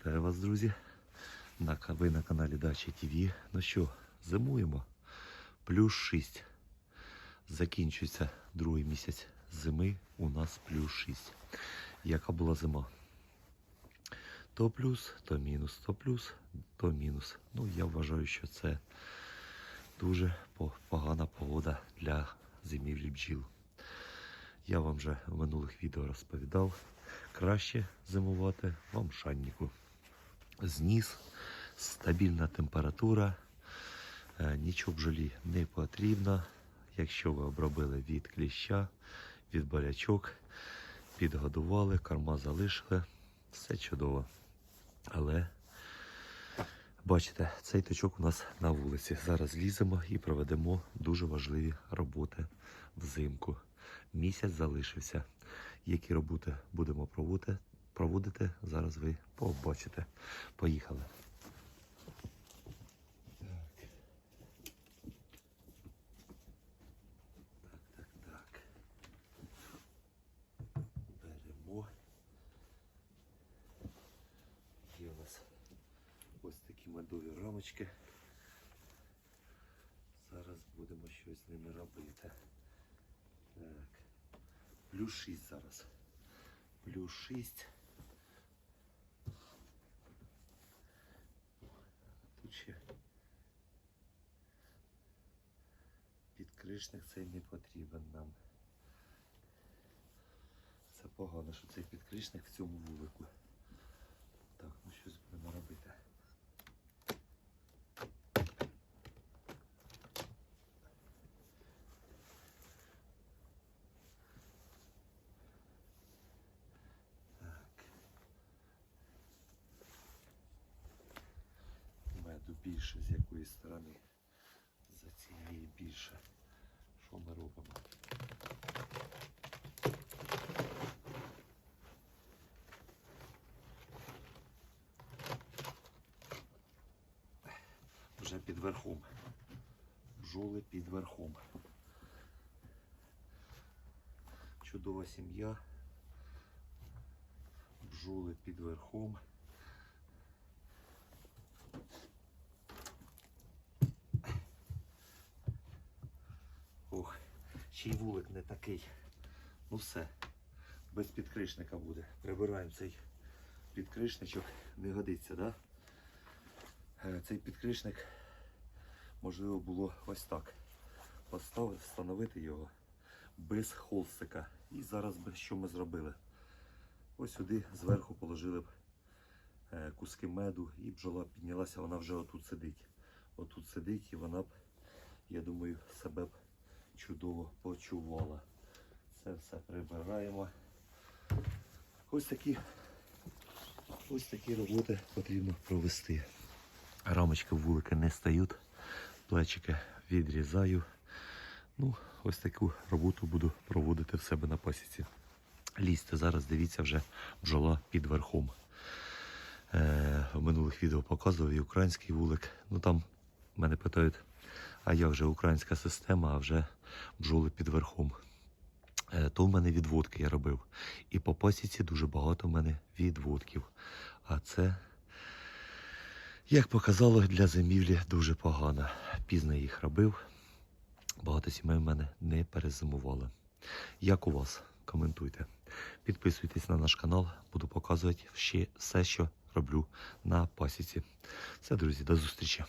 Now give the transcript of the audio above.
Вітаю вас, друзі. Ви на каналі Дача ТВ. Ну що, зимуємо. Плюс 6. Закінчується другий місяць зими. У нас плюс 6. Яка була зима? То плюс, то мінус, то плюс, то мінус. Ну, я вважаю, що це дуже погана погода для зимівлі бджіл. Я вам вже в минулих відео розповідав. Краще зимувати в амшаннику. Зніс, стабільна температура, е, нічого бджолі не потрібно. Якщо ви обробили від кліща, від болячок, підгодували, корма залишили, все чудово. Але бачите, цей точок у нас на вулиці. Зараз ліземо і проведемо дуже важливі роботи взимку. Місяць залишився. Які роботи будемо проводити, проводити, зараз ви побачите. Поїхали. Медові рамочки. Зараз будемо щось з ними робити. Так. Плюс 6 зараз. Плюс 6. Тут ще підкришник цей не потрібен нам. Це погано, що цей підкришник в цьому вулику. Так, ну щось будемо робити. Так. Меду більше з якої сторони. За цієї більше. Що ми робимо? Вже під верхом. Бджоли під верхом. Чудова сім'я. Бджоли під верхом. Ще й вулик не такий. Ну все, без підкришника буде. Прибираємо цей підкришничок. Не годиться, да? Е, Цей підкришник можливо було ось так. Поставити, встановити його без холстика. І зараз би що ми зробили? Ось сюди зверху положили б е, куски меду і бджола піднялася, вона вже отут сидить. Отут сидить і вона б, я думаю, себе б чудово почувала. Це все прибираємо. Ось такі, ось такі роботи потрібно провести. Рамочки вулики не стають, плечики відрізаю. Ну, ось таку роботу буду проводити в себе на пасіці. Лізьте зараз, дивіться вже бджола під верхом. Е, в минулих відео показував і український вулик. Ну там мене питають, а як же українська система, а вже бджоли під верхом. Е, то в мене відводки я робив. І по пасіці дуже багато в мене відводків. А це, як показало, для зимівлі дуже погано. Пізно їх робив. Багато сімей в мене не перезимували. Як у вас? Коментуйте. Підписуйтесь на наш канал, буду показувати ще все, що роблю на пасіці. Все, друзі, до зустрічі.